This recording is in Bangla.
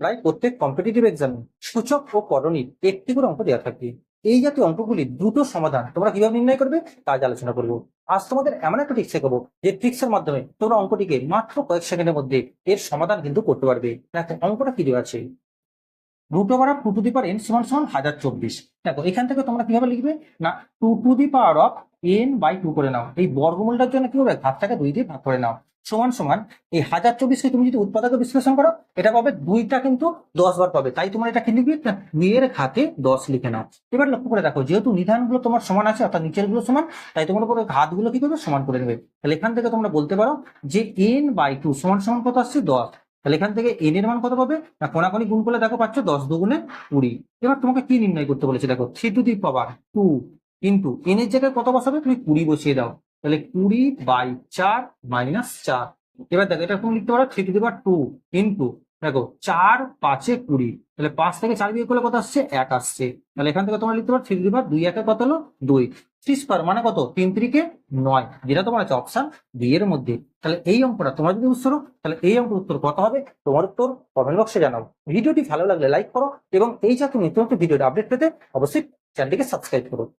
প্রায় প্রত্যেক কম্পিটিটিভ এক্সামে সূচক ও করণীর একটি করে অঙ্ক দেওয়া থাকবে। এই জাতীয় অঙ্কগুলি দ্রুত সমাধান তোমরা কীভাবে নির্ণয় করবে তা আলোচনা করব। আজ তোমাদের এমন একটা ট্রিক্স শেখাবো যে ট্রিক্সের মাধ্যমে তোমরা অঙ্কটিকে মাত্র কয়েক সেকেন্ডের মধ্যে এর সমাধান কিন্তু করতে পারবে। দেখো, অঙ্কটা কি দেওয়া আছে? Root over of two to the power N সমান সমান হাজার চব্বিশ। দেখো, এখান থেকে তোমরা কীভাবে লিখবে? না two to the power of N by two করে নাও। এই বর্গমূলটার জন্য কি হবে? দুই দিয়ে ভাগ করে নাও। সমান সমান এই হাজার চব্বিশকে তুমি যদি উৎপাদকে বিশ্লেষণ করো, এটা পাবে দুইটা কিন্তু দশ বার পাবে। তাই তোমার এটা কি লিখবে? দুইয়ের ঘাতে দশ লিখে নাও। এবার লক্ষ্য করে দেখো, যেহেতু নিধানগুলো তোমার সমান আছে, অর্থাৎ নিচেরগুলো সমান, তাই তোমার উপরে ঘাতগুলো কি করবে? সমান করে নেবে তাহলে এখান থেকে তোমরা বলতে পারো যে এন বাই টু সমান সমান কত আসছে? দশ। তাহলে এখান থেকে এন এর মান কত পাবে? না, কোনাকুনি গুণ করলে দেখো পাচ্ছ দশ দুগুণে কুড়ি। এবার তোমাকে কি নির্ণয় করতে বলেছে? দেখো three to the power two into N এর জায়গায় কত বসাবে? তুমি কুড়ি বসিয়ে দাও। তাহলে কুড়ি বাই চার মাইনাস চার। এবার দেখো, এটা তুমি লিখতে পারো? Three to the power two into দেখো, চার পাঁচে কুড়ি। তাহলে পাঁচ থেকে চার বিয়োগ করলে কত আসছে? এক আসছে। তাহলে এখান থেকে তোমরা লিখতে পারো থ্রি টু দি পাওয়ার দুই একে কত হলো? দুই। পার মানে কত? তিন ত্রিকে নয়। যেটা তোমার আছে অপশন দুই এর মধ্যে। তাহলে এই অঙ্কটা তোমার যদি উত্তর তাহলে এই অঙ্কের উত্তর কত হবে? তোমার উত্তর কমেন্ট বক্সে জানাও। ভিডিওটি ভালো লাগলে লাইক করো এবং এই জাতীয় নিত্য ভিডিওটা আপডেট পেতে অবশ্যই চ্যানেলটিকে সাবস্ক্রাইব করো।